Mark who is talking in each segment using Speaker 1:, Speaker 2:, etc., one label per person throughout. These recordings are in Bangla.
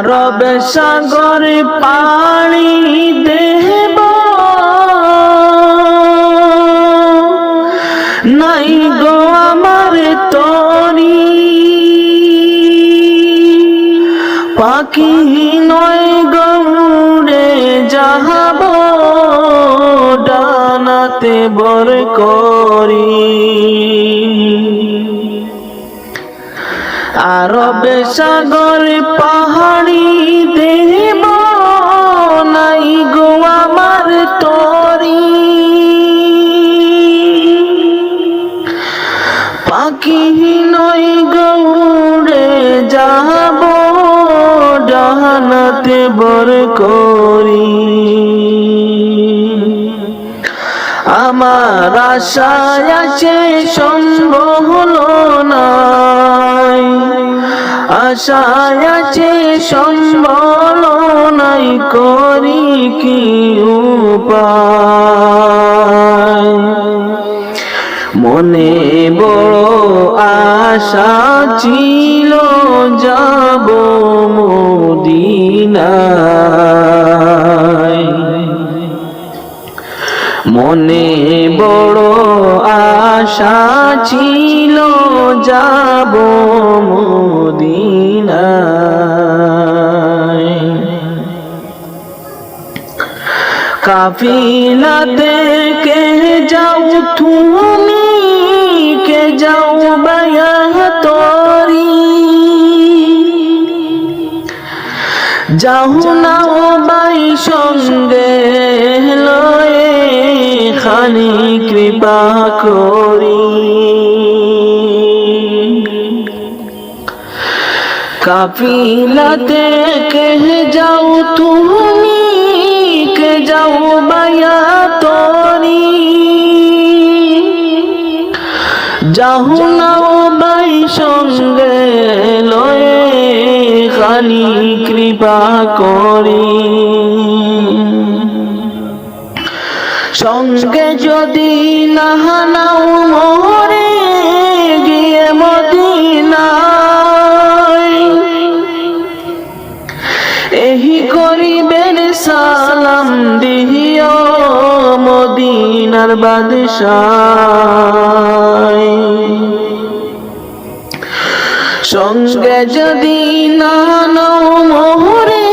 Speaker 1: আরব সাগর পাড়ি দেব। নাই গো আমার তরি। পাখি নয় গৌড়ে যাহাব, ডানাতে বর করি। আরব সাগর পাহাড়ি দেব নাই গো আমার তরি। পাখি নই গৌড়ে যাব ডানাতে বর করি। আমার আশায় আছে সম্ভব হলো নাই আশায় আছে সম্বল নাই করি কি উপায়। মনে বড় আশা ছিল, যাব মদিনায়। মনে বড় আশা ছিল যাব মদিনায়। কাফিলাতে কে যাও, তুমি কে যাও বায়া তরি যাও না ও বাই সঙ্গে লয়ে খানি কৃপা করি। কাফিলাতে কে যাও তুমি, কে যাও বায়া তরি যাও না ও বাই সঙ্গে লয়ে খানি কৃপা করি। সঙ্গে যদি না মদিনার বাদশায় সঙ্গে যদি না নাও মোহরে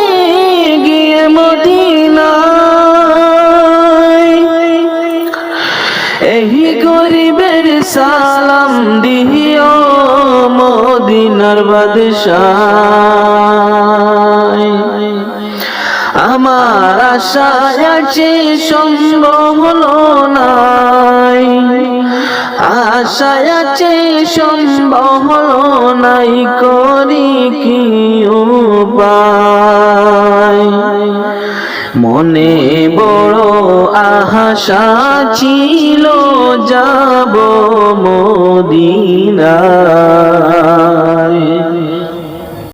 Speaker 1: গিয়ে মদিনায়, এই গরিবের সালাম দিও মদিনার বাদশায় আমার আশা আছে সম্ভব হলো নাই। আশা আছে সম্ভব হলো নাই, করি কি মনে বড় আশা ছিল, যাব মদিনায়।